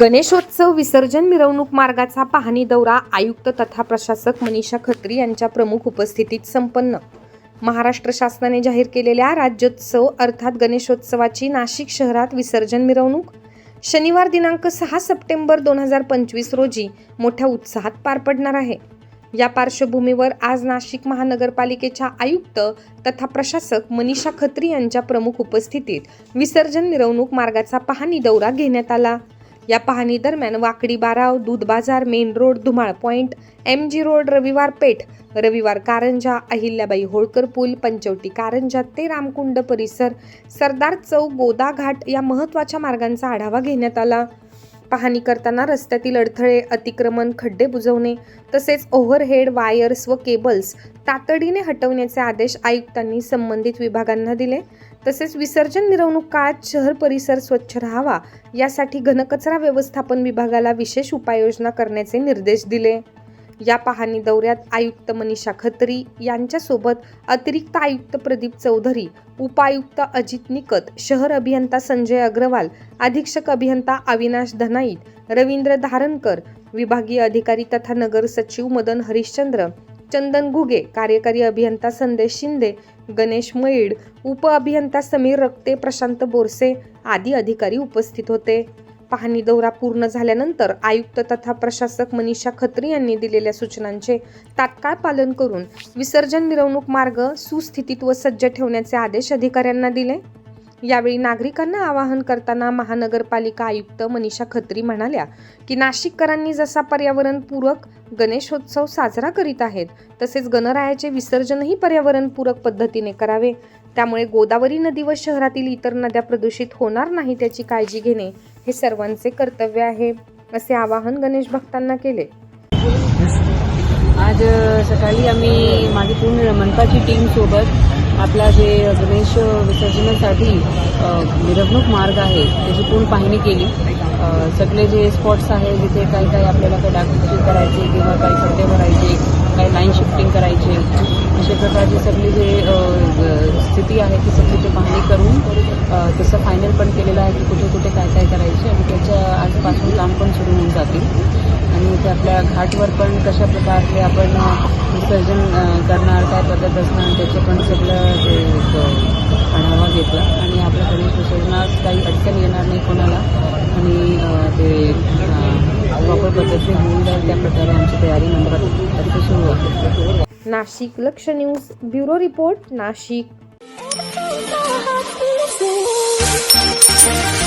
गणेशोत्सव विसर्जन मिरवणूक मार्गाचा पाहणी दौरा आयुक्त तथा प्रशासक मनीषा खत्री यांच्या प्रमुख उपस्थितीत संपन्न. महाराष्ट्र शासनाने जाहीर केलेल्या राज्योत्सव अर्थात गणेशोत्सवाची नाशिक शहरात विसर्जन मिरवणूक. शनिवार दिनांक सहा सप्टेंबर दोन हजार पंचवीस रोजी मोठ्या उत्साहात पार पडणार आहे. या पार्श्वभूमीवर आज नाशिक महानगरपालिकेच्या आयुक्त तथा प्रशासक मनीषा खत्री यांच्या प्रमुख उपस्थितीत विसर्जन मिरवणूक मार्गाचा पाहणी दौरा घेण्यात आला. या पाहणी दरम्यान वाकडी बाराव दूध बाजार main road Dhumal point M G road Raviwar Peth Raviwar Karanja Ahilyabai Holkar पूल पंचवटी कारंजा ते रामकुंड परिसर सरदार चौक गोदा घाट या महत्त्वाच्या मार्गांचा आढावा घेण्यात आला. पाहणी करताना रस्त्यातील अडथळे अतिक्रमण खड्डे बुजवणे तसेच ओव्हरहेड वायर्स व केबल्स तातडीने हटवण्याचे आदेश आयुक्तांनी संबंधित विभागांना दिले. तसेच विसर्जन मिरवणूक काळात शहर परिसर स्वच्छ राहावा यासाठी घनकचरा व्यवस्थापन विभागाला विशेष उपाययोजना करण्याचे निर्देश दिले. या पाहणी दौऱ्यात आयुक्त मनीषा खत्री यांच्यासोबत अतिरिक्त आयुक्त प्रदीप चौधरी उपायुक्त अजित निकत शहर अभियंता संजय अग्रवाल अधीक्षक अभियंता अविनाश धनाईत रवींद्र धारणकर विभागीय अधिकारी तथा नगर सचिव मदन हरिश्चंद्र चंदन घुगे कार्यकारी अभियंता संदेश शिंदे गणेश मैड उप अभियंता समीर रक्ते प्रशांत बोरसे आदी अधिकारी उपस्थित होते. पाहणी दौरा पूर्ण झाल्यानंतर आयुक्त तथा प्रशासक मनीषा खत्री यांनी दिलेल्या सूचनांचे तात्काळ पालन करून विसर्जन मिरवणूक मार्ग सुस्थितीत व सज्ज ठेवण्याचे आदेश अधिकाऱ्यांना दिले. यावेळी नागरिकांना आवाहन करताना महानगरपालिका आयुक्त मनीषा खत्री म्हणाल्या की नाशिककरांनी जसा पर्यावरणपूरक गणेशोत्सव साजरा करीत आहेत तसेच गणरायाचे विसर्जनही पर्यावरणपूरक पद्धतीने करावे. त्यामुळे गोदावरी नदी व शहरातील इतर नद्या प्रदूषित होणार नाही त्याची काळजी घेणे हे सर्वांचे कर्तव्य आहे असे आवाहन गणेश भक्तांना केले. आज सकाळी आम्ही माझी पूर्ण मनपाची टीम सोबत आपला जे गणेश विसर्जनासाठी मिरवणूक मार्ग आहे त्याची पूर्ण पाहणी केली. सगळे जे स्पॉट्स आहे जिथे काही काही आपल्याला काही डागडुजी करायचे किंवा काही खड्डे भरायचे काही लाईन शिफ्टिंग करायचे अशा प्रकारची सगळी जे स्थिती आहे ती सगळी ते पाहणी करून तसं फायनल पण केलेलं आहे की कुठे कुठे काय काय करायचे आणि त्याच्या आजपासून काम पण सुरू होऊन जातील. आणि ते आपल्या घाटवर पण कशा प्रकारचे आपण विसर्जन करणार काय पद्धत असणार त्याचे पण सगळं ते आढावा घेतला. आणि आपल्या गणेश विसर्जनास काही अडचण येणार नाही कोणाला. आणि ते प्रॉपर पद्धतीने होऊन जाईल त्या प्रकारे आमची तयारी मंडळात अतिशय सुरू होते नाशिक लक्ष news bureau report Nashik. Thank you.